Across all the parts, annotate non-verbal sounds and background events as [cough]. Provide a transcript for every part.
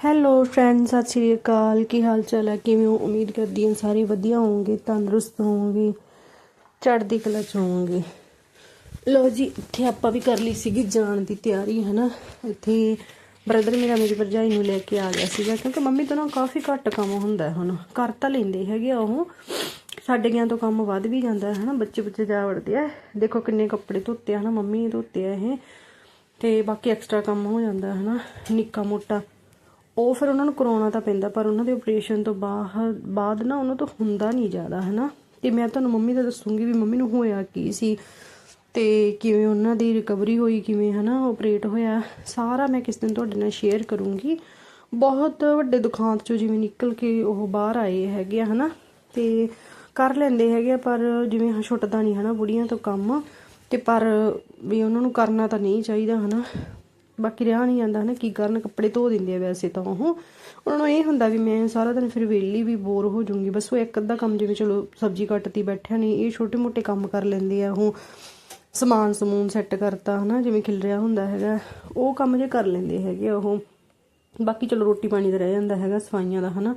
Hello friend ਸਤਿ ਸ਼੍ਰੀ ਅਕਾਲ। ਕੀ ਹਾਲ ਚਾਲ ਹੈ? ਕਿਵੇਂ ਹੋ? ਉਮੀਦ ਕਰਦੀ ਹਾਂ ਸਾਰੇ ਵਧੀਆ ਹੋਵੋਗੇ, ਤੰਦਰੁਸਤ ਹੋਵੋਗੇ, ਚੜ੍ਹਦੀ ਕਲਾ ਚ ਹੋਵੋਗੇ। ਲੋ ਜੀ, ਇੱਥੇ ਆਪਾਂ ਵੀ ਕਰ ਲਈ ਸੀਗੀ ਜਾਣ ਦੀ ਤਿਆਰੀ ਹੈ ਨਾ ਇੱਥੇ ਬ੍ਰਦਰ ਮੇਰਾ ਮੇਰੀ ਭਰਜਾਈ ਨੂੰ ਲੈ ਕੇ ਆ ਗਿਆ ਸੀਗਾ, ਕਿਉਂਕਿ ਮੰਮੀ ਤੋਂ ਨਾ ਕਾਫੀ ਘੱਟ ਕੰਮ ਹੁੰਦਾ ਹੈ ਹੁਣ। ਕਰ ਤਾਂ ਲੈਂਦੇ ਹੈਗੇ ਆ ਉਹ। ਸਾਡੇ ਗਿਆ ਤੋਂ ਕੰਮ ਵੱਧ ਵੀ ਜਾਂਦਾ ਹੈ ਨਾ ਬੱਚੇ ਬੱਚੇ ਜਾ ਵੜਦੇ ਆ। ਦੇਖੋ ਕਿੰਨੇ ਕੱਪੜੇ ਧੋਤੇ ਆ ਨਾ ਮੰਮੀ ਧੋਤੇ ਆ ਇਹ। ਤੇ ਬਾਕੀ ਐਕਸਟਰਾ ਕੰਮ ਹੋ ਜਾਂਦਾ ਹੈ ਨਾ ਨਿੱਕਾ ਮੋਟਾ ਉਹ ਫਿਰ ਉਹਨਾਂ ਨੂੰ ਕਰਾਉਣਾ ਤਾਂ ਪੈਂਦਾ, ਪਰ ਉਹਨਾਂ ਦੇ ਆਪਰੇਸ਼ਨ ਤੋਂ ਬਾਅਦ ਬਾਅਦ ਨਾ ਉਹਨਾਂ ਤੋਂ ਹੁੰਦਾ ਨਹੀਂ ਜ਼ਿਆਦਾ ਹੈ ਨਾ ਤੇ ਮੈਂ ਤੁਹਾਨੂੰ ਮੰਮੀ ਦਾ ਦੱਸੂਗੀ ਵੀ ਮੰਮੀ ਨੂੰ ਹੋਇਆ ਕੀ ਸੀ ਤੇ ਕਿਵੇਂ ਉਹਨਾਂ ਦੀ ਰਿਕਵਰੀ ਹੋਈ, ਕਿਵੇਂ ਹੈ ਨਾ ਆਪਰੇਟ ਹੋਇਆ। ਸਾਰਾ ਮੈਂ ਕਿਸ ਦਿਨ ਤੁਹਾਡੇ ਨਾਲ ਸ਼ੇਅਰ ਕਰੂੰਗੀ। ਬਹੁਤ ਵੱਡੇ ਦੁਖਾਂਤ ਚੋਂ ਜਿਵੇਂ ਨਿਕਲ ਕੇ ਉਹ ਬਾਹਰ ਆਏ ਹੈਗੇ ਆ, ਹਨਾ? ਤੇ ਕਰ ਲੈਂਦੇ ਹੈਗੇ ਆ, ਪਰ ਜਿਵੇਂ ਹਾਂ ਛੁੱਟਦਾ ਨਹੀਂ, ਹਨਾ, ਬੁੜੀਆਂ ਤੋਂ ਕੰਮ। ਤੇ ਪਰ ਵੀ ਉਹਨਾਂ ਨੂੰ ਕਰਨਾ ਤਾਂ ਨਹੀਂ ਚਾਹੀਦਾ, ਹਨਾ? ਬਾਕੀ ਰਿਹਾ ਨਹੀਂ ਜਾਂਦਾ ਹਨਾ, ਕੀ ਕਰਨ, ਕੱਪੜੇ ਧੋ ਦਿੰਦੇ ਆ ਵੈਸੇ ਤਾਂ ਉਹ। ਉਹਨਾਂ ਨੂੰ ਇਹ ਹੁੰਦਾ ਵੀ ਮੈਂ ਸਾਰਾ ਦਿਨ ਫਿਰ ਵਿਹਲੀ ਵੀ ਬੋਰ ਹੋ ਜਾਊਂਗੀ। ਬਸ ਉਹ ਇੱਕ ਅੱਧਾ ਕੰਮ ਜਿਵੇਂ ਚਲੋ ਸਬਜ਼ੀ ਕੱਟਤੀ ਬੈਠਿਆ ਨਹੀਂ ਇਹ ਛੋਟੇ ਮੋਟੇ ਕੰਮ ਕਰ ਲੈਂਦੇ ਆ ਉਹ। ਸਮਾਨ ਸਮੂਨ ਸੈੱਟ ਕਰਤਾ ਹਨਾ, ਜਿਵੇਂ ਖਿਲ ਰਿਹਾ ਹੁੰਦਾ ਹੈਗਾ। ਉਹ ਕੰਮ ਜੇ ਕਰ ਲੈਂਦੇ ਹੈਗੇ ਆ ਉਹ। ਬਾਕੀ ਚਲੋ ਰੋਟੀ ਪਾਣੀ ਦਾ ਰਹਿ ਜਾਂਦਾ ਹੈਗਾ, ਸਫਾਈਆਂ ਦਾ ਹਨਾ।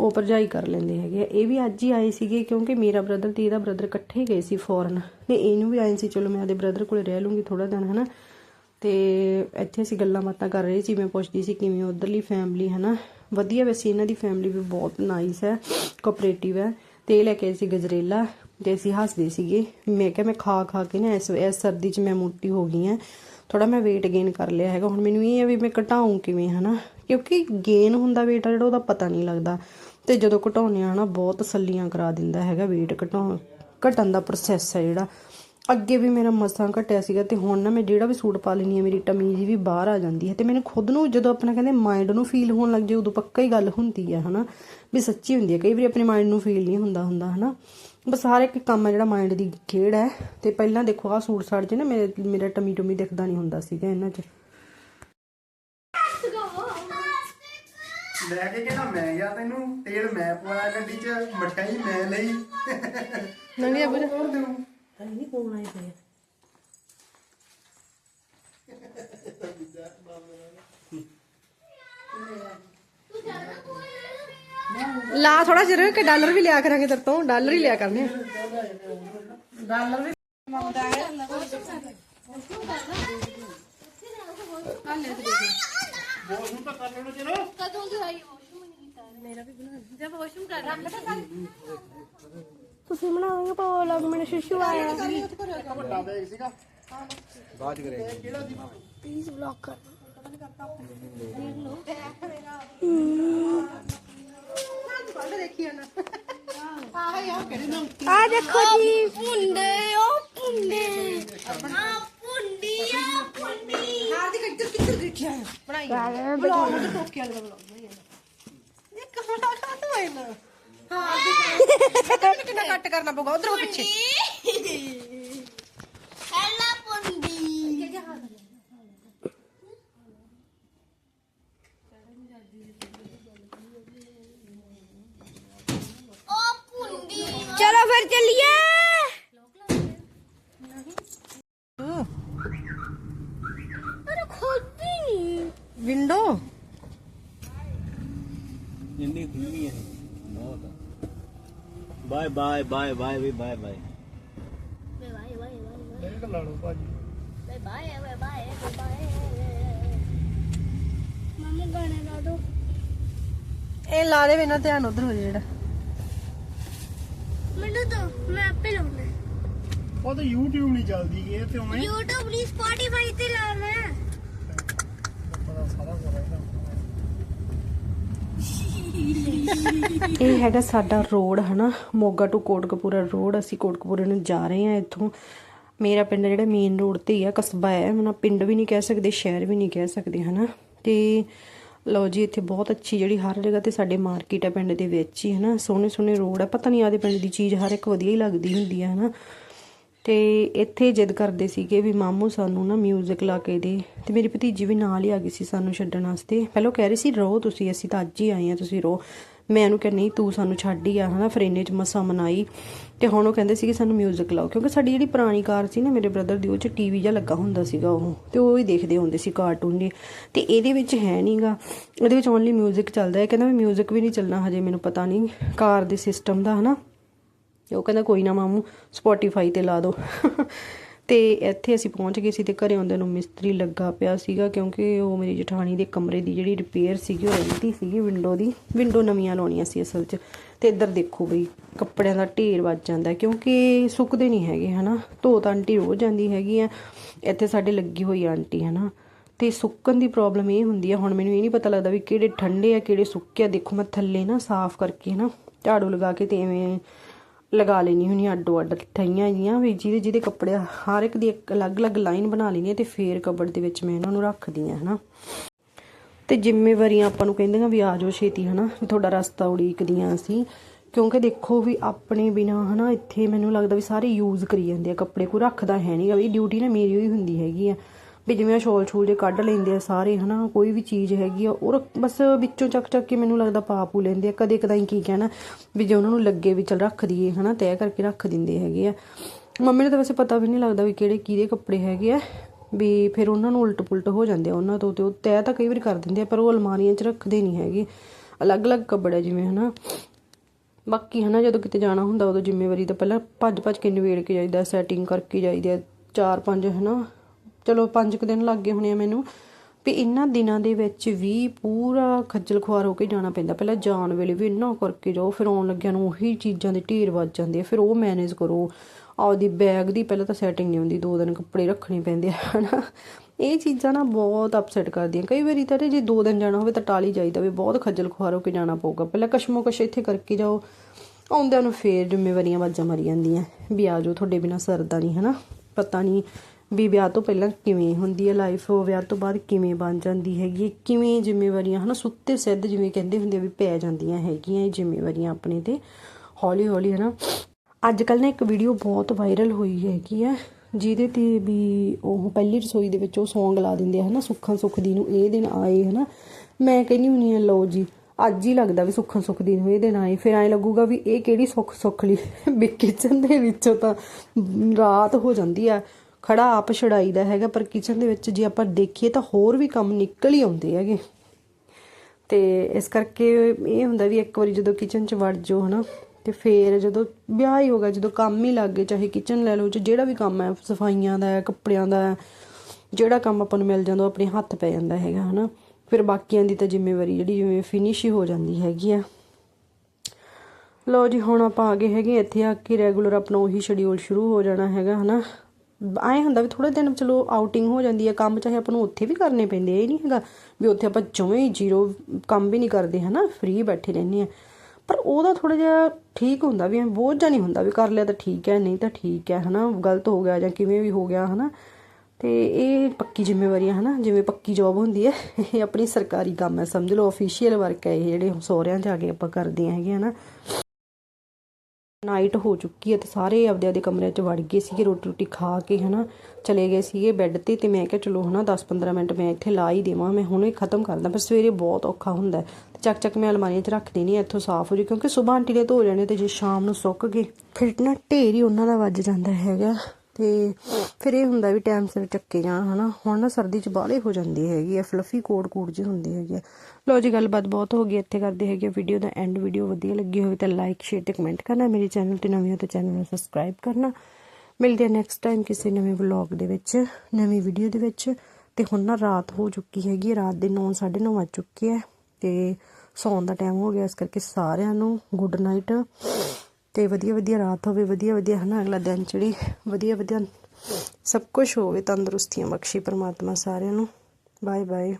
ਉਹ ਭਰਜਾਈ ਕਰ ਲੈਂਦੇ ਹੈਗੇ ਆ। ਇਹ ਵੀ ਅੱਜ ਹੀ ਆਏ ਸੀਗੇ ਕਿਉਂਕਿ ਮੇਰਾ ਬ੍ਰਦਰ ਤੇ ਇਹਦਾ ਬ੍ਰਦਰ ਇਕੱਠੇ ਗਏ ਸੀ ਫੋਰਨ ਤੇ ਇਹਨੂੰ ਵੀ ਆਏ ਸੀ, ਚਲੋ ਮੈਂ ਆਦੇ ਬ੍ਰਦਰ ਕੋਲੇ ਰਹਿ ਲੂੰਗੀ ਥੋੜਾ ਦਿਨ ਹਨਾ। ਤੇ ਇੱਥੇ ਅਸੀਂ ਗੱਲਾਂ ਬਾਤਾਂ ਕਰ ਰਹੇ ਸੀ, ਮੈਂ ਪੁੱਛਦੀ ਸੀ ਕਿਵੇਂ ਉਧਰਲੀ ਫੈਮਿਲੀ ਨਾ ਵਧੀਆ ਵੈਸੇ ਇਹਨਾਂ ਦੀ ਫੈਮਿਲੀ ਵੀ ਬਹੁਤ ਨਾਈਸ ਹੈ ਕੋਆਪਰੇਟਿਵ ਹੈ। ਤੇ ਲੈ ਕੇ ਆਏ ਸੀ ਗਜਰੇਲਾ ਤੇ ਅਸੀਂ ਹੱਸਦੇ ਸੀਗੇ। ਮੈਂ ਕਿਹਾ ਮੈਂ ਖਾ ਖਾ ਕੇ ਨਾ ਇਸ ਇਸ ਸਰਦੀ 'ਚ ਮੈਂ ਮੋਟੀ ਹੋ ਗਈ ਹਾਂ। ਥੋੜਾ ਮੈਂ weight gain ਕਰ ਲਿਆ ਹੈਗਾ। ਹੁਣ ਮੈਨੂੰ ਇਹ ਹੈ ਵੀ ਮੈਂ ਘਟਾਉਂ ਕਿਵੇਂ, ਹਨਾ? ਕਿਉਂਕਿ ਗੇਨ ਹੁੰਦਾ weight ਜਿਹੜਾ ਉਹਦਾ ਪਤਾ ਨਹੀਂ ਲੱਗਦਾ। ਤੇ ਜਦੋਂ ਘਟਾਉਂਦੇ ਆ ਨਾ, ਬਹੁਤ ਤਸੱਲੀਆਂ ਕਰਾ ਦਿੰਦਾ ਹੈਗਾ weight ਘਟਾਉਣ, ਘਟਣ ਦਾ ਪ੍ਰੋਸੈਸ ਹੈ ਜਿਹੜਾ। ਅੱਗੇ ਵੀ ਮੇਰਾ ਮਸਾਂ ਘਟਿਆ ਸੀਗਾ ਤੇ ਹੁਣ ਨਾ ਮੈਂ ਜਿਹੜਾ ਵੀ ਸੂਟ ਪਾ ਲੈਣੀ ਆ ਮੇਰੀ ਟਮੀਜ਼ ਵੀ ਬਾਹਰ ਆ ਜਾਂਦੀ ਹੈ ਤੇ ਮੈਨੂੰ ਖੁਦ ਨੂੰ ਜਦੋਂ ਆਪਣਾ ਕਹਿੰਦੇ ਮਾਈਂਡ ਨੂੰ ਫੀਲ ਹੋਣ ਲੱਗ ਜੇ ਉਦੋਂ ਪੱਕਾ ਹੀ ਗੱਲ ਹੁੰਦੀ ਹੈ ਹਨਾ? ਵੀ ਸੱਚੀ ਹੁੰਦੀ ਹੈ। ਕਈ ਵਾਰੀ ਆਪਣੇ ਮਾਈਂਡ ਨੂੰ ਫੀਲ ਨਹੀਂ ਹੁੰਦਾ ਹੁੰਦਾ ਹਨਾ? ਬਸ ਹਰ ਇੱਕ ਕੰਮ ਹੈ ਜਿਹੜਾ ਮਾਈਂਡ ਦੀ ਖੇਡ ਹੈ ਤੇ ਪਹਿਲਾਂ ਦੇਖੋ ਆ ਸੂਟ ਸਾੜ ਚ ਨਾ ਮੇਰੇ ਮੇਰਾ ਟਮੀ ਟਮੀ ਦਿਖਦਾ ਨਹੀਂ ਹੁੰਦਾ ਸੀਗਾ ਇਹਨਾਂ 'ਚ। ਲੈ ਕੇ ਕਿਹੜਾ ਮੈਂ ਗਿਆ ਤੈਨੂੰ? ਤੇਲ ਮੈਂ ਪਵਾਇਆ ਗੱਡੀ 'ਚ ਮਠਾਈ ਮੈਂ ਲਈ। ਨਵੀਂ ਅਬੂ ਲਾ ਥੋੜਾ ਜਿਹਾ ਕਿ ਡਾਲਰ ਵੀ ਲਿਆ ਕਰਾਂਗੇ ਤੇਰੇ ਤੋਂ ਡਾਲਰ ਹੀ ਲਿਆ ਕਰਨੇ ਕਦੋਂ ਦੀ ਆਈ ਵਾਸ਼ਰੂਮ ਨਹੀਂ ਕੀਤਾ ਮੇਰਾ ਵੀ ਬਣਾ ਜਦ ਵਾਸ਼ਰੂਮ ਕਰ ਰੱਖਦਾ ਤੁਸੀਂ ਆ ਦੇਖੋ ਜੀ ਪੁੰਡੇ ਉਹ ਪੁੰਡੇ ਆ ਪੁੰਡੀ ਆ ਪੁੰਡੀ ਹਾਂ ਦੀ ਕਿੱਧਰ ਕਿੱਧਰ ਦੇਖਿਆ ਹੈ ਬਣਾਈ। ਬਲੌਗ ਤੇ ਟੋਕਿਆ ਦਾ ਬਲੌਗ ਬਣਾਈ ਇਹ। ਕਮਲਾ ਖਾਤਾ ਹੈ ਨਾ। ਹਾਂ। ਦੀ ਕਿੰਨਾ ਕੱਟ ਕਰਨਾ ਪਊਗਾ ਉਧਰ ਪਿੱਛੇ ਹੈਲਾ ਪੁੰਡੀ ਉਹ ਪੁੰਡੀ ਚਲੋ ਫਿਰ ਚੱਲੀਏ। ਅਰੇ ਖੁਦ ਨਹੀਂ ਵਿੰਡੋ ਇੰਨੀ ਖੁੱਲੀ ਹੈ। ਬਹੁਤ ਬਾਏ ਬਾਏ ਬਾਏ ਬਾਏ ਵੀ bye bye bye bye bye ਇਹ ਲਾ ਲਓ ਭਾਜੀ bye bye bye bye bye ਮਮਾ ਗਾਣਾ ਲਾ ਦੋ। ਇਹ ਲਾ ਦੇ ਬਿਨਾ ਧਿਆਨ ਉਧਰ ਹੋ ਜਾ ਜਿਹੜਾ। ਮੈਨੂੰ ਤਾਂ ਮੈਂ ਆਪੇ ਲਾਉਣਾ। ਉਹ ਤਾਂ YouTube ਨਹੀਂ ਚੱਲਦੀ ਇਹ ਤੇ ਉਵੇਂ YouTube ਨਹੀਂ Spotify ਤੇ ਲਾਉਣਾ। ਇਹ ਹੈਗਾ ਸਾਡਾ ਰੋਡ ਹਨਾ? ਮੋਗਾ ਟੂ ਕੋਟਕਪੂਰਾ ਰੋਡ ਅਸੀਂ ਕੋਟਕਪੂਰੇ ਨੂੰ ਜਾ ਰਹੇ ਹਾਂ ਇੱਥੋਂ। ਮੇਰਾ ਪਿੰਡ ਜਿਹੜਾ ਮੇਨ ਰੋਡ ਤੇ ਹੀ ਆ ਕਸਬਾ ਹੈ। ਮਨਾ ਪਿੰਡ ਵੀ ਨਹੀਂ ਕਹਿ ਸਕਦੇ ਸ਼ਹਿਰ ਵੀ ਨਹੀਂ ਕਹਿ ਸਕਦੇ ਹਨਾ? ਤੇ ਲਓ ਜੀ, ਇੱਥੇ ਬਹੁਤ ਅੱਛੀ ਜਿਹੜੀ ਹਰ ਜਗ੍ਹਾ ਤੇ ਸਾਡੇ ਮਾਰਕੀਟ ਹੈ ਪਿੰਡ ਦੇ ਵਿੱਚ ਹੀ, ਹਨਾ? ਸੋਹਣੇ ਸੋਹਣੇ ਰੋਡ ਹੈ ਪਤਾ ਨਹੀਂ ਆਦੇ ਪਿੰਡ ਦੀ ਚੀਜ਼ ਹਰ ਇੱਕ ਵਧੀਆ ਹੀ ਲੱਗਦੀ ਹੁੰਦੀ ਹੈ ਹਨਾ? ਤੇ ਇੱਥੇ ਜਿੱਦ ਕਰਦੇ ਸੀਗੇ ਵੀ ਮਾਮੂ ਸਾਨੂੰ ਨਾ 뮤직 ਲਾ ਕੇ ਦੇ। ਤੇ ਮੇਰੀ ਭਤੀਜੀ ਵੀ ਨਾਲ ਹੀ ਆ ਗਈ ਸੀ ਸਾਨੂੰ ਛੱਡਣ ਵਾਸਤੇ। ਪਹਿਲਾਂ ਕਹਿ ਰਹੀ ਸੀ ਰਹੋ ਤੁਸੀਂ, ਅਸੀਂ ਤਾਂ ਅੱਜ ਹੀ ਆਏ ਆ ਤੁਸੀਂ ਰਹੋ ਮੈਂ ਉਹਨੂੰ ਕਿਹਾ ਨਹੀਂ ਤੂੰ ਸਾਨੂੰ ਛੱਡ ਹੀ ਆ ਹਨਾ ਫਿਰ ਇੰਨੇ ਚ ਮਸਾ ਮਨਾਈ ਤੇ ਹੁਣ ਉਹ ਕਹਿੰਦੇ ਸੀ ਕਿ ਸਾਨੂੰ 뮤직 ਲਾਓ ਕਿਉਂਕਿ ਸਾਡੀ ਜਿਹੜੀ ਪੁਰਾਣੀ ਕਾਰ ਸੀ ਨਾ ਮੇਰੇ ਬ੍ਰਦਰ ਦੀ ਉਹ ਚ ਟੀਵੀ ਜਿਹਾ ਲੱਗਾ ਹੁੰਦਾ ਸੀਗਾ ਉਹ ਤੇ ਉਹ ਹੀ ਦੇਖਦੇ ਹੁੰਦੇ ਸੀ ਕਾਰਟੂਨ ਜੀ ਤੇ ਇਹਦੇ ਵਿੱਚ ਹੈ ਨਹੀਂਗਾ ਇਹਦੇ ਵਿੱਚ ਓਨਲੀ 뮤직 ਚੱਲਦਾ ਹੈ ਕਹਿੰਦਾ ਵੀ 뮤직 ਵੀ ਨਹੀਂ ਚੱਲਣਾ ਹਜੇ ਮੈਨੂੰ ਪਤਾ ਨਹੀਂ ਕਾਰ ਦੇ ਸਿਸਟਮ ਦਾ ਹਨਾ ਤੇ ਉਹ ਕਹਿੰਦਾ ਕੋਈ ਨਾ ਮਾਮੂ ਸਪੋਟੀਫਾਈ ਤੇ ਲਾ ਦੋ ਤੇ ਇੱਥੇ ਅਸੀਂ ਪਹੁੰਚ ਗਏ ਸੀ ਤੇ ਘਰੇ ਆਉਂਦੇ ਨੂੰ ਮਿਸਤਰੀ ਲੱਗਾ ਪਿਆ ਸੀਗਾ ਕਿਉਂਕਿ ਉਹ ਮੇਰੀ ਜਠਾਣੀ ਦੇ ਕਮਰੇ ਦੀ ਜਿਹੜੀ ਰਿਪੇਅਰ ਸੀਗੀ, ਉਹ ਰਹਿੰਦੀ ਸੀਗੀ ਵਿੰਡੋ ਦੀ। ਵਿੰਡੋ ਨਵੀਆਂ ਲਾਉਣੀਆਂ ਸੀ ਅਸਲ 'ਚ। ਤੇ ਇੱਧਰ ਦੇਖੋ ਬਈ, ਕੱਪੜਿਆਂ ਦਾ ਢੇਰ ਵੱਜ ਜਾਂਦਾ ਕਿਉਂਕਿ ਸੁੱਕਦੇ ਨਹੀਂ ਹੈਗੇ, ਹਨਾ? ਧੋ ਤਾਂ ਆਂਟੀ ਰੋਜ਼ ਜਾਂਦੀ ਹੈਗੀ ਆ। ਇੱਥੇ ਸਾਡੇ ਲੱਗੀ ਹੋਈ ਆਂਟੀ, ਹਨਾ? ਤੇ ਸੁੱਕਣ ਦੀ ਪ੍ਰੋਬਲਮ ਇਹ ਹੁੰਦੀ ਆ, ਹੁਣ ਮੈਨੂੰ ਇਹ ਨਹੀਂ ਪਤਾ ਲੱਗਦਾ ਵੀ ਕਿਹੜੇ ਠੰਡੇ ਆ, ਕਿਹੜੇ ਸੁੱਕੇ ਆ। ਦੇਖੋ ਮੈਂ ਥੱਲੇ ਨਾ ਸਾਫ਼ ਕਰਕੇ ਨਾ ਝਾੜੂ ਲਗਾ ਕੇ ਤੇ ਐਵੇਂ ਲਗਾ ਲੈਣੀ ਹੁੰਦੀ ਅੱਡੋ ਅੱਡ ਠਈਆਂ ਜੀਆਂ ਵੀ ਜਿਹਦੇ ਜਿਹਦੇ ਕੱਪੜੇ ਹਰ ਇੱਕ ਦੀ ਇੱਕ ਅਲੱਗ-ਅਲੱਗ ਲਾਈਨ ਬਣਾ ਲੈਣੀ ਹੈ ਤੇ ਫੇਰ ਕਬੜ ਦੇ ਵਿੱਚ ਮੈਂ ਇਹਨਾਂ ਨੂੰ ਰੱਖਦੀ ਆ ਹਨਾ। ਤੇ ਜ਼ਿੰਮੇਵਾਰੀਆਂ ਆਪਾਂ ਨੂੰ ਕਹਿੰਦੀਆਂ ਵੀ ਆ ਜਾਓ ਛੇਤੀ, ਹਨਾ। ਵੀ ਤੁਹਾਡਾ ਰਸਤਾ ਉਡੀਕਦੀਆਂ ਸੀ ਕਿਉਂਕਿ ਦੇਖੋ ਵੀ ਆਪਣੇ ਬਿਨਾ, ਹਨਾ, ਇੱਥੇ ਮੈਨੂੰ ਲੱਗਦਾ ਵੀ ਸਾਰੇ ਯੂਜ਼ ਕਰੀ ਜਾਂਦੇ ਆ ਕੱਪੜੇ। ਕੋਈ ਰੱਖਦਾ ਹੈ ਨਹੀਂਗਾ ਵੀ ਡਿਊਟੀ ਨਾ ਮੇਰੀ ਹੋਈ ਹੁੰਦੀ ਹੈਗੀ ਆ। ਵੀ ਜਿਵੇਂ ਸ਼ੋਲ ਛੂਲ ਜੇ ਕੱਢ ਲੈਂਦੇ ਆ ਸਾਰੇ, ਹਨਾ, ਕੋਈ ਵੀ ਚੀਜ਼ ਹੈਗੀ ਆ ਉਹ ਰੱਖ- ਬਸ ਵਿੱਚੋਂ ਚੱਕ ਚੱਕ ਕੇ ਮੈਨੂੰ ਲੱਗਦਾ ਪਾ ਪੂ ਲੈਂਦੇ ਆ। ਕਦੇ ਕਦਾਈ ਕੀ ਕਹਿਣਾ ਵੀ ਜੇ ਉਹਨਾਂ ਨੂੰ ਲੱਗੇ ਵੀ ਚਲ ਰੱਖ ਦਈਏ, ਹਨਾ, ਤੈਅ ਕਰਕੇ ਰੱਖ ਦਿੰਦੇ ਹੈਗੇ ਆ। ਮੰਮੀ ਨੂੰ ਤਾਂ ਵੈਸੇ ਪਤਾ ਵੀ ਨਹੀਂ ਲੱਗਦਾ ਵੀ ਕਿਹੜੇ ਕਿਹਦੇ ਕੱਪੜੇ ਹੈਗੇ ਆ, ਵੀ ਫਿਰ ਉਹਨਾਂ ਨੂੰ ਉਲਟ ਪੁਲਟ ਹੋ ਜਾਂਦੇ ਆ ਉਹਨਾਂ ਤੋਂ ਤੇ ਉਹ ਤੈਅ ਤਾਂ ਕਈ ਵਾਰੀ ਕਰ ਦਿੰਦੇ ਆ, ਪਰ ਉਹ ਅਲਮਾਰੀਆਂ 'ਚ ਰੱਖਦੇ ਨਹੀਂ ਹੈਗੇ। ਅਲੱਗ-ਅਲੱਗ ਕੱਪੜੇ ਜਿਵੇਂ, ਹਨਾ। ਬਾਕੀ, ਹਨਾ, ਜਦੋਂ ਕਿਤੇ ਜਾਣਾ ਹੁੰਦਾ ਉਦੋਂ ਜ਼ਿੰਮੇਵਾਰੀ ਤਾਂ ਪਹਿਲਾਂ ਭੱਜ ਭੱਜ ਕੇ ਨਿਬੇੜ ਕੇ ਜਾਈਦਾ ਸੈਟਿੰਗ ਕਰਕੇ ਜਾਈਦਾ ਚਾਰ ਪੰਜ ਹਨਾ। ਚਲੋ ਪੰਜ ਕੁ ਦਿਨ ਲੱਗ ਗਏ ਹੋਣੇ ਆ ਮੈਨੂੰ, ਵੀ ਇਹਨਾਂ ਦਿਨਾਂ ਦੇ ਵਿੱਚ ਵੀ ਪੂਰਾ ਖੱਜਲ ਖੁਆਰ ਹੋ ਕੇ ਜਾਣਾ ਪੈਂਦਾ। ਪਹਿਲਾਂ ਜਾਣ ਵੇਲੇ ਵੀ ਇੰਨਾ ਕਰਕੇ ਜਾਓ, ਫਿਰ ਆਉਣ ਲੱਗਿਆਂ ਨੂੰ ਉਹੀ ਚੀਜ਼ਾਂ ਦੇ ਢੇਰ ਵੱਜ ਜਾਂਦੇ ਆ, ਫਿਰ ਉਹ ਮੈਨੇਜ ਕਰੋ। ਆਪਦੀ ਬੈਗ ਦੀ ਪਹਿਲਾਂ ਤਾਂ ਸੈਟਿੰਗ ਨਹੀਂ ਹੁੰਦੀ, ਦੋ ਦਿਨ ਕੱਪੜੇ ਰੱਖਣੇ ਪੈਂਦੇ ਆ, ਹਨਾ। ਇਹ ਚੀਜ਼ਾਂ ਨਾ ਬਹੁਤ ਅਪਸੈਟ ਕਰਦੀਆਂ। ਕਈ ਵਾਰੀ ਤਾਂ ਜੇ ਦੋ ਦਿਨ ਜਾਣਾ ਹੋਵੇ ਤਾਂ ਟਾਲੀ ਜਾਈਦਾ ਵੀ ਬਹੁਤ ਖੱਜਲ ਖੁਆਰ ਹੋ ਕੇ ਜਾਣਾ ਪਊਗਾ। ਪਹਿਲਾਂ ਕਸ਼ਮੋਕਸ਼ ਇੱਥੇ ਕਰਕੇ ਜਾਓ, ਆਉਂਦਿਆਂ ਨੂੰ ਫੇਰ ਜ਼ਿੰਮੇਵਾਰੀਆਂ ਵਾਜਾਂ ਮਰੀ ਜਾਂਦੀਆਂ। ਵੀ ਆ ਜਾਓ, ਤੁਹਾਡੇ ਬਿਨਾ ਸਰਦਾ ਨਹੀਂ, ਹਨਾ। ਪਤਾ ਨਹੀਂ ਵੀ ਵਿਆਹ ਤੋਂ ਪਹਿਲਾਂ ਕਿਵੇਂ ਹੁੰਦੀ ਹੈ ਲਾਈਫ ਵਿਆਹ ਤੋਂ ਬਾਅਦ ਕਿਵੇਂ ਬਣ ਜਾਂਦੀ ਹੈਗੀ ਹੈ, ਕਿਵੇਂ ਜ਼ਿੰਮੇਵਾਰੀਆਂ ਹਨਾ ਸੁੱਤੇ ਸਿੱਧ ਜਿਵੇਂ ਕਹਿੰਦੇ ਹੁੰਦੇ ਆ ਵੀ ਪੈ ਜਾਂਦੀਆਂ ਹੈਗੀਆਂ ਇਹ ਜ਼ਿੰਮੇਵਾਰੀਆਂ ਆਪਣੇ ਤੇ ਹੌਲੀ ਹੌਲੀ ਹਨਾ। ਅੱਜ ਕੱਲ ਨਾ ਇੱਕ ਵੀਡੀਓ ਬਹੁਤ ਵਾਇਰਲ ਹੋਈ ਹੈਗੀ ਆ ਜਿਹਦੇ ਤੇ ਵੀ ਉਹ ਪਹਿਲੀ ਰਸੋਈ ਦੇ ਵਿੱਚ ਉਹ ਸੌਂਗ ਲਾ ਦਿੰਦੇ ਆ ਹਨਾ ਸੁੱਖਾਂ ਸੁੱਖ ਦੀ ਨੂੰ ਇਹ ਦਿਨ ਆਏ ਹਨਾ। ਮੈਂ ਕਹਿੰਦੀ ਹੁੰਨੀ ਆ ਲਓ ਜੀ ਅੱਜ ਹੀ ਲੱਗਦਾ ਵੀ ਸੁੱਖਾਂ ਸੁੱਖ ਦੀ ਨੂੰ ਇਹ ਦਿਨ ਆਏ ਫਿਰ ਐਂ ਲੱਗੂਗਾ ਵੀ ਇਹ ਕਿਹੜੀ ਸੁੱਖ ਸੁੱਖ ਲਈ [laughs] ਵੀ ਕਿਚਨ ਦੇ ਵਿੱਚੋਂ ਤਾਂ ਰਾਤ ਹੋ ਜਾਂਦੀ ਆ ਖੜਾ ਆਪ ਛੜਾਈਦਾ ਹੈਗਾ, ਪਰ ਕਿਚਨ ਦੇ ਵਿੱਚ ਜੇ ਆਪਾਂ ਦੇਖੀਏ ਤਾਂ ਹੋਰ ਵੀ ਕੰਮ ਨਿਕਲ ਹੀ ਆਉਂਦੇ ਹੈਗੇ। ਤੇ ਇਸ ਕਰਕੇ ਇਹ ਹੁੰਦਾ ਵੀ ਇੱਕ ਵਾਰੀ ਜਦੋਂ ਕਿਚਨ 'ਚ ਵੜ ਜਾਓ, ਹਨਾ, ਤੇ ਫੇਰ ਜਦੋਂ ਵਿਆਹ ਹੀ ਹੋ ਗਿਆ, ਜਦੋਂ ਕੰਮ ਹੀ ਲੱਗ ਗਏ, ਚਾਹੇ ਕਿਚਨ ਲੈ ਲਓ ਚ ਜਿਹੜਾ ਵੀ ਕੰਮ ਹੈ, ਸਫਾਈਆਂ ਦਾ ਕੱਪੜਿਆਂ ਦਾ ਜਿਹੜਾ ਕੰਮ ਆਪਾਂ ਨੂੰ ਮਿਲ ਜਾਂਦਾ, ਉਹ ਆਪਣੇ ਹੱਥ ਪੈ ਜਾਂਦਾ ਹੈਗਾ, ਹਨਾ। ਫਿਰ ਬਾਕੀਆਂ ਦੀ ਤਾਂ ਜ਼ਿੰਮੇਵਾਰੀ ਜਿਹੜੀ ਜਿਵੇਂ ਫਿਨਿਸ਼ ਹੀ ਹੋ ਜਾਂਦੀ ਹੈਗੀ ਆ। ਲਓ ਜੀ, ਹੁਣ ਆਪਾਂ ਆ ਗਏ ਹੈਗੇ, ਇੱਥੇ ਆ ਕੇ ਰੈਗੂਲਰ ਆਪਣਾ ਉਹੀ ਸ਼ਡਿਊਲ ਸ਼ੁਰੂ ਹੋ ਜਾਣਾ ਹੈਗਾ, ਹਨਾ। ਐਂ ਹੁੰਦਾ ਵੀ ਥੋੜੇ ਦਿਨ ਚਲੋ ਆਊਟਿੰਗ ਹੋ ਜਾਂਦੀ ਹੈ, ਕੰਮ ਚਾਹੇ ਆਪਾਂ ਨੂੰ ਉੱਥੇ ਵੀ ਕਰਨੇ ਪੈਂਦੇ ਇਹ ਨਹੀਂ ਹੈਗਾ ਵੀ ਉੱਥੇ ਆਪਾਂ ਜਵੇਂ ਹੀ ਜ਼ੀਰੋ ਕੰਮ ਵੀ ਨਹੀਂ ਕਰਦੇ, ਹਨਾ ਫ੍ਰੀ ਬੈਠੇ ਰਹਿੰਦੇ ਆ ਪਰ ਉਹਦਾ ਥੋੜਾ ਜਿਹਾ ਠੀਕ ਹੁੰਦਾ ਵੀ ਐਂ, ਬੋਝ ਜਿਹਾ ਨਹੀਂ ਹੁੰਦਾ ਵੀ ਕਰ ਲਿਆ ਤਾਂ ਠੀਕ ਹੈ, ਨਹੀਂ ਤਾਂ ਠੀਕ ਹੈ, ਹਨਾ, ਗਲਤ ਹੋ ਗਿਆ ਜਾਂ ਕਿਵੇਂ ਵੀ ਹੋ ਗਿਆ, ਹਨਾ। ਤੇ ਇਹ ਪੱਕੀ ਜ਼ਿੰਮੇਵਾਰੀ ਹੈ ਹਨਾ, ਜਿਵੇਂ ਪੱਕੀ ਜੌਬ ਹੁੰਦੀ ਹੈ, ਇਹ ਆਪਣੀ ਸਰਕਾਰੀ ਕੰਮ ਹੈ, ਸਮਝ ਲਓ ਅਫੀਸ਼ੀਅਲ ਵਰਕ ਹੈ, ਇਹ ਜਿਹੜੇ ਸਹੁਰਿਆਂ 'ਚ ਆ ਕੇ ਆਪਾਂ ਕਰਦੇ ਹੈਗੇ ਹਨਾ। ਨਾਈਟ ਹੋ ਚੁੱਕੀ ਹੈ ਤੇ ਸਾਰੇ ਆਪਦੇ ਆਪਦੇ ਕਮਰਿਆਂ 'ਚ ਵੜ ਗਏ ਸੀਗੇ, ਰੋਟੀ ਰੋਟੀ ਖਾ ਕੇ ਹਨਾ, ਚਲੇ ਗਏ ਸੀਗੇ ਬੈੱਡ ਤੇ ਤੇ ਮੈਂ ਕਿਹਾ ਚਲੋ ਹਨਾ 10-15 ਮਿੰਟ ਮੈਂ ਇੱਥੇ ਲਾ ਹੀ ਦੇਵਾਂ, ਮੈਂ ਹੁਣੇ ਖਤਮ ਕਰਦਾ, ਪਰ ਸਵੇਰੇ ਬਹੁਤ ਔਖਾ ਹੁੰਦਾ ਤੇ ਚੱਕ ਚੱਕ ਮੈਂ ਅਲਮਾਰੀਆਂ 'ਚ ਰੱਖ ਦੇਣੀ ਹੈ ਇੱਥੋਂ ਸਾਫ਼ ਹੋ ਜੀ ਕਿਉਂਕਿ ਸਵੇਰ ਆਂਟੀ ਦੇ ਧੋ ਜਾਣੇ ਤੇ ਜੇ ਸ਼ਾਮ ਨੂੰ ਸੁੱਕ ਗਏ, ਫਿਰ ਨਾ ਢੇਰ ਹੀ ਉਹਨਾਂ ਦਾ ਵੱਜ ਜਾਂਦਾ ਹੈਗਾ। ਤੇ ਫਿਰ ਇਹ ਹੁੰਦਾ ਵੀ ਟਾਈਮ ਸਿਰ ਚੱਕੇ ਜਾਣ ਹਨਾ? ਹੁਣ ਨਾ ਸਰਦੀ 'ਚ ਬਾਹਲੇ ਹੋ ਜਾਂਦੀ ਹੈਗੀ ਆ ਫਲਫੀ ਕੋਟ ਕੋਟ ਜਿਹੇ ਹੁੰਦੀ ਹੈਗੀ ਆ। ਲੋ ਜੀ ਗੱਲਬਾਤ ਬਹੁਤ ਹੋ ਗਈ ਇੱਥੇ ਕਰਦੇ ਹੈਗੇ ਵੀਡੀਓ ਦਾ ਐਂਡ ਵੀਡੀਓ ਵਧੀਆ ਲੱਗੀ ਹੋਵੇ ਤਾਂ ਲਾਈਕ ਸ਼ੇਅਰ ਤੇ ਕਮੈਂਟ ਕਰਨਾ। ਮੇਰੇ ਚੈਨਲ ਤੇ ਨਵੇਂ ਹੋ ਤਾਂ ਚੈਨਲ ਨੂੰ ਸਬਸਕ੍ਰਾਈਬ ਕਰਨਾ। ਮਿਲਦੇ ਆ ਨੈਕਸਟ ਟਾਈਮ ਕਿਸੇ ਨਵੇਂ ਵਲੌਗ ਦੇ ਵਿੱਚ ਨਵੀਂ ਵੀਡੀਓ ਦੇ ਵਿੱਚ। ਤੇ ਹੁਣ ਨਾ ਰਾਤ ਹੋ ਚੁੱਕੀ ਹੈਗੀ ਹੈ, ਰਾਤ ਦੇ 9:30 ਵੱਜ ਚੁੱਕੇ ਹੈ ਤੇ ਸੌਣ ਦਾ ਟਾਈਮ ਹੋ ਗਿਆ ਇਸ ਕਰਕੇ ਸਾਰਿਆਂ ਨੂੰ ਗੁੱਡ ਨਾਈਟ ਤੇ ਵਧੀਆ ਵਧੀਆ ਰਾਤ ਹੋਵੇ, ਵਧੀਆ ਵਧੀਆ ਹਨਾ, ਅਗਲਾ ਦਿਨ ਚੜੀ ਵਧੀਆ ਵਧੀਆ ਸਭ ਕੁਝ ਹੋਵੇ, ਤੰਦਰੁਸਤੀਆਂ ਬਖਸ਼ੀ ਪਰਮਾਤਮਾ ਸਾਰਿਆਂ ਨੂੰ। Bye bye